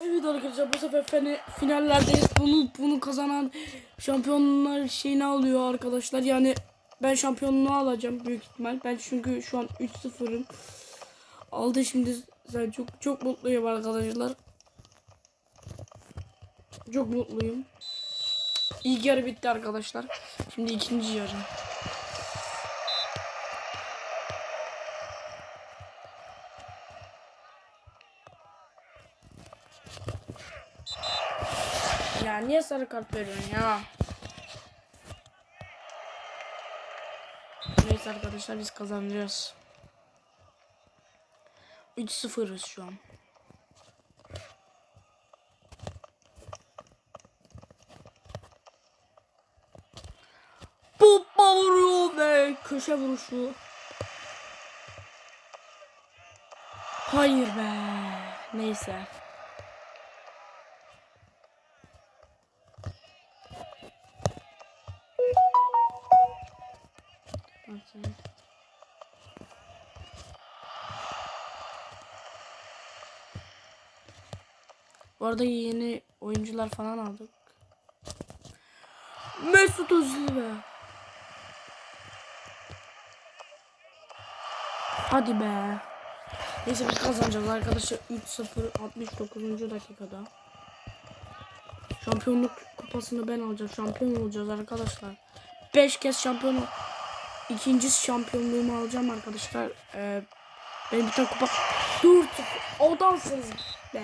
Evet arkadaşlar bu sefer fene, finallerdeyiz. Bunu bunu kazanan şampiyonlar şeyini alıyor arkadaşlar. Yani ben şampiyonluğu alacağım büyük ihtimal. Ben çünkü şu an 3-0'ım. Aldı şimdi sen çok çok mutluyum arkadaşlar. Çok mutluyum. İlk yarı bitti arkadaşlar. Şimdi ikinci yarı. Ya niye sarı kart veriyorsun ya? Neyse arkadaşlar biz kazanacağız. 3-0'ız şu an. Bomba vuruyor ve köşe vuruşu. Hayır be. Neyse. Bakayım. Bu arada yeni oyuncular falan aldık. Mesut Özil be. Hadi be. Neyse biz kazanacağız arkadaşlar 3-0 69. dakikada. Şampiyonluk kupasını ben alacağım. Şampiyon olacağız arkadaşlar. 5 kez şampiyon ikinci şampiyonluğumu alacağım arkadaşlar. Ee, benim bir tane kupa 4 odansız be.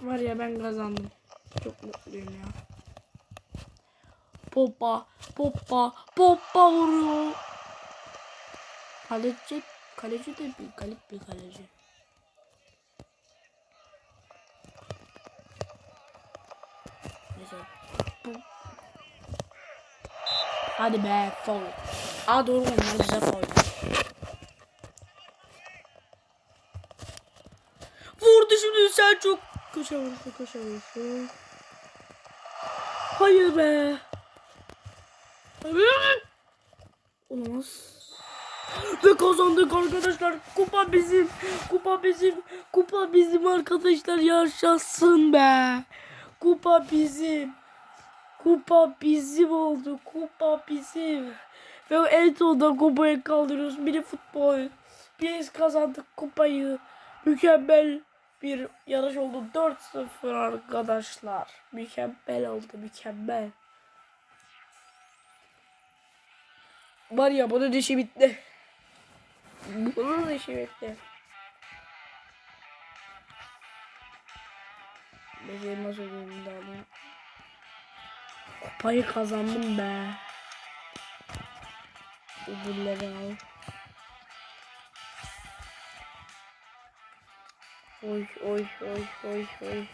Var ya ben kazandım. Çok mutluyum ya. Popa, popa, popa vuruyor. Kaleci, kaleci de bir galip bir kaleci. Neyse. Bu. Hadi be, foul. Aa doğru onlar bize foul. Vurdu şimdi sen çok köşe vuruşu. Hayır be. Olamaz. Ve kazandık arkadaşlar. Kupa bizim. Kupa bizim. Kupa bizim arkadaşlar. Yaşasın be. Kupa bizim. Kupa bizim oldu. Kupa bizim. Ve en sonunda kupayı kaldırıyoruz. Mini futbol. Biz kazandık kupayı. Mükemmel bir yarış oldu. 4-0 arkadaşlar. Mükemmel oldu. Mükemmel. Var ya bunun işi bitti. Bunun işi bitti. Nasıl ödeyim daha ne? Kupayı kazandım be. Ödülleri al. Oy oy oy oy oy.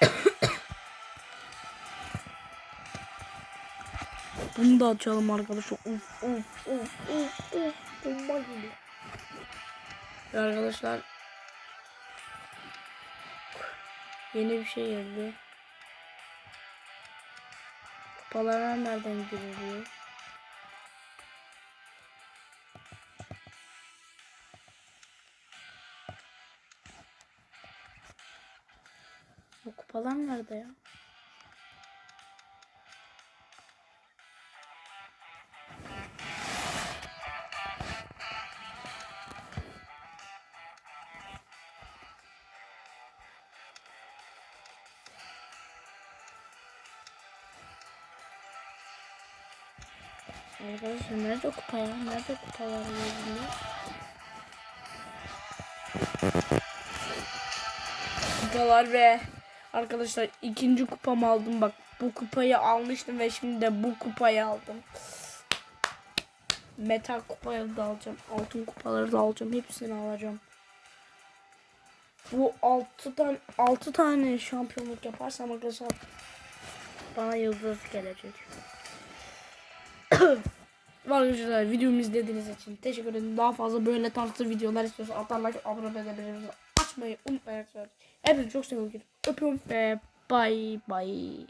Bunu da açalım arkadaşlar. Uf uf uf uf uf. Bomba gibi. Arkadaşlar yeni bir şey geldi. Kupalara nereden giriliyor? Bu kupalar nerede ya? Arkadaşlar nerede kupa ya? Nerede kupalar yazılıyor? Kupalar ve arkadaşlar ikinci kupamı aldım bak bu kupayı almıştım ve şimdi de bu kupayı aldım. Metal kupayı da alacağım. Altın kupaları da alacağım. Hepsini alacağım. Bu 6 tane 6 tane şampiyonluk yaparsam arkadaşlar bana yıldız gelecek. Arkadaşlar videomu izlediğiniz için teşekkür ederim. Daha fazla böyle tarzı videolar istiyorsanız like abone edebilirsiniz. Açmayı unutmayın. Hepinizi çok seviyorum. Öpüyorum ve bye bye.